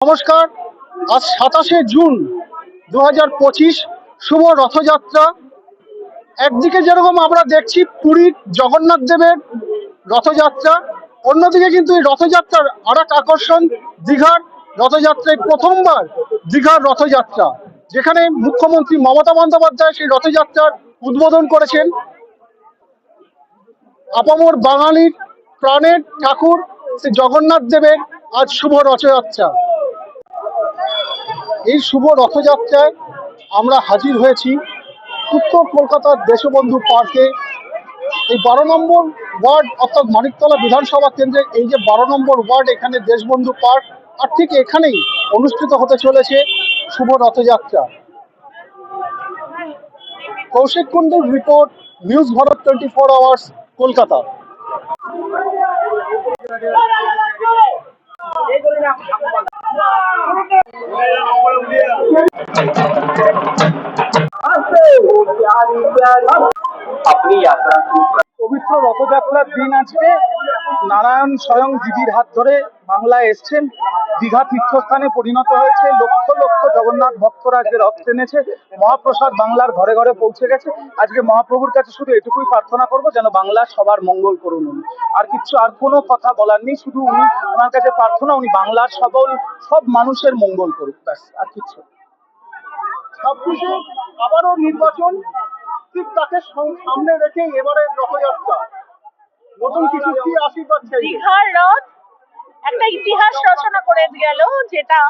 নমস্কার। আজ সাতাশে জুন দু হাজার পঁচিশ শুভ রথযাত্রা। একদিকে যেরকম আমরা দেখছি পুরীর জগন্নাথ দেবের রথযাত্রা, অন্যদিকে কিন্তু এই রথযাত্রার আর এক আকর্ষণ দীঘার রথযাত্রায় প্রথমবার দীঘার রথযাত্রা, যেখানে মুখ্যমন্ত্রী মমতা বন্দ্যোপাধ্যায় সেই রথযাত্রার উদ্বোধন করেছেন। আপামর বাঙালির প্রাণের ঠাকুর শ্রী জগন্নাথ দেবের আজ শুভ রথযাত্রা। এই শুভ রথযাত্রায় আমরা হাজির হয়েছি উত্তর কলকাতার দেশবন্ধু পার্কে। এই বারো নম্বর ওয়ার্ড অর্থাৎ মানিকতলা বিধানসভা কেন্দ্রের এই যে বারো নম্বর ওয়ার্ড এখানে দেশবন্ধু পার্ক আর ঠিক এখানেই অনুষ্ঠিত হতে চলেছে শুভ Rathyatra. Koushik কুণ্ডুর report, news Bharat twenty four hours, Kolkata. পবিত্র রথযাত্রার দিন আজকে। নারায়ণ স্বয়ং দিদির হাত ধরে বাংলায় এসছেন। দীঘা তীর্থস্থানে পরিণত হয়েছে। লক্ষ লক্ষ জগন্নাথ ভক্তরা আজকে রথ টেনেছে। মহাপ্রসাদ বাংলার ঘরে ঘরে পৌঁছে গেছে। আজকে মহাপ্রভুর কাছে শুধু এটুকুই প্রার্থনা করব যেন বাংলা সবার মঙ্গল করুন উনি। আর কিছু আর কোনো কথা বলার নেই। শুধু উনি ওনার কাছে প্রার্থনা উনি বাংলার সবল সব মানুষের মঙ্গল করুক ব্যাস আর কিছু। ছাব্বিশে আবারও নির্বাচন। সামনে রেখে এবারে রথযাত্রা। নতুন কিছু কি আশীর্বাদ দীঘার রথ একটা ইতিহাস রচনা করে গেল, যেটা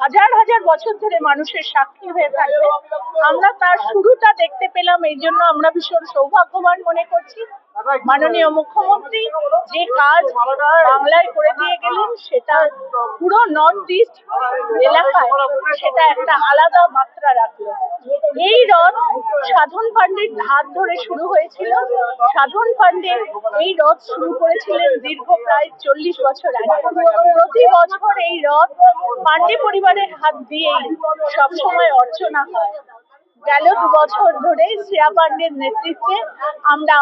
হাজার হাজার বছর ধরে মানুষের সাক্ষী হয়ে থাকবে। আমরা তার শুরুটা দেখতে পেলাম, এই জন্য আমরা ভীষণ সৌভাগ্যবান মনে করছি। মাননীয় মুখ্যমন্ত্রী যে কাজ বাংলায় করে দিয়ে গেলেন, সেটা পুরো নর্থ ইস্ট এলাকায় সেটা একটা আলাদা মাত্রা রাখল। এই রথ সাধন পান্ডের হাত ধরে শুরু হয়েছিল। সাধন পান্ডে এই রথ শুরু করেছিলেন দীর্ঘ প্রায় চল্লিশ বছর আগে। প্রতি বছর এই রথ পান্ডে পরিবারের হাত দিয়েই সবসময় অর্চনা হয়। গেল দু বছর ধরে শ্রেয়া পান্ডের নেতৃত্বে আমরা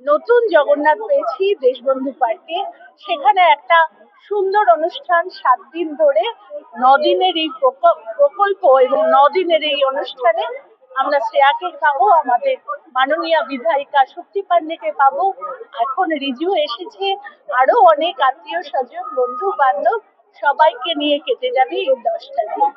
নতুন জগন্নাথ পেয়েছি দেশবন্ধু পার্কে। সেখানে একটা সুন্দর অনুষ্ঠান সাত দিন ধরে, নদিনের এই প্রক- প্রকল্প এবং নদিনের এই অনুষ্ঠানে আমরা শ্রেয়াকে পাবো আমাদের মাননীয় বিধায়িকা শক্তি পান্ডেকে পাবো। এখন রিজু এসেছে, আরও অনেক আত্মীয় স্বজন, বন্ধু বান্ধব, সবাইকে নিয়ে কেটে যাবে এই দশটা দিন।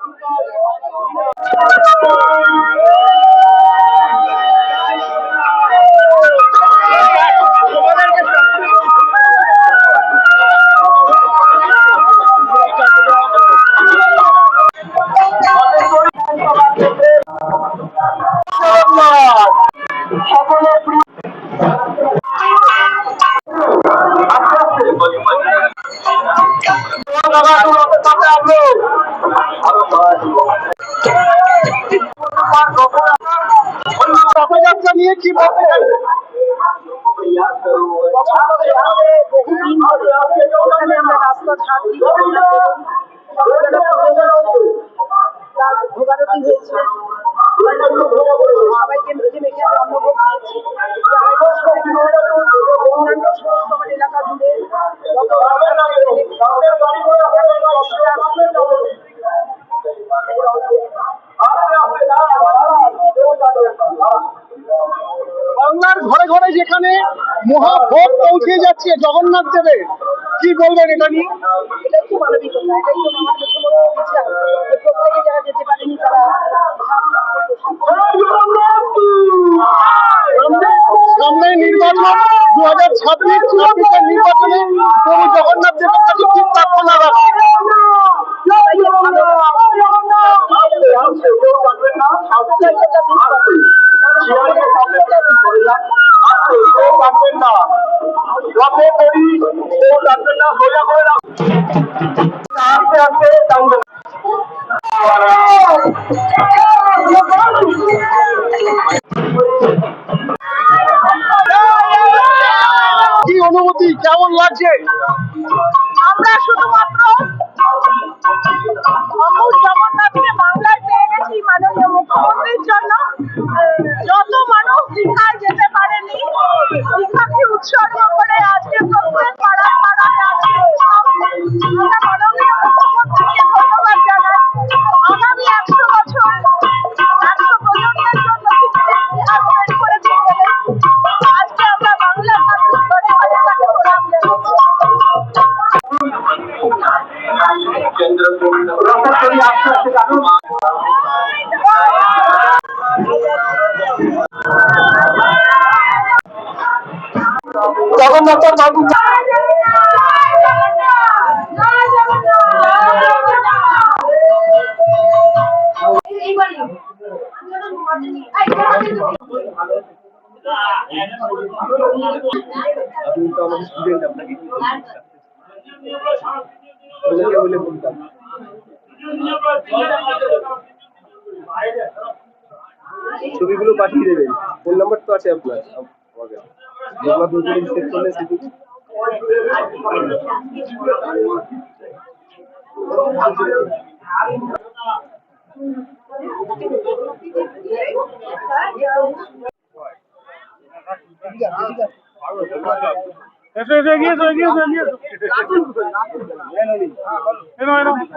রথযাত্রা নিয়ে কি বলতে চাই বহুদিন ধরে এখানে ঘরে ঘরে যেখানে মহাভোগ পৌঁছে যাচ্ছে জগন্নাথ দেবের। কি বলবেন এটা নিয়ে? আস্তে আস্তে টানবেন কি অনুভূতি? কেমন লাগছে? আমরা শুধুমাত্র জগন্নাথকে বাংলায় পেয়ে গেছি মাননীয় মুখ্যমন্ত্রীর জন্য। যত মানুষ দীঘায় যেতে জগন্নাথ বাবু আপনি তো স্টুডেন্ট আপনাকে কি বলতে বলে বলতাম ছবিগুলো পাঠিয়ে দেবেন ফোন নাম্বার তো আছে আপনার আমাকে যেগুলো দূর করে সেভ করলে সেগুলো এসো এসো এগিয়ে no, no.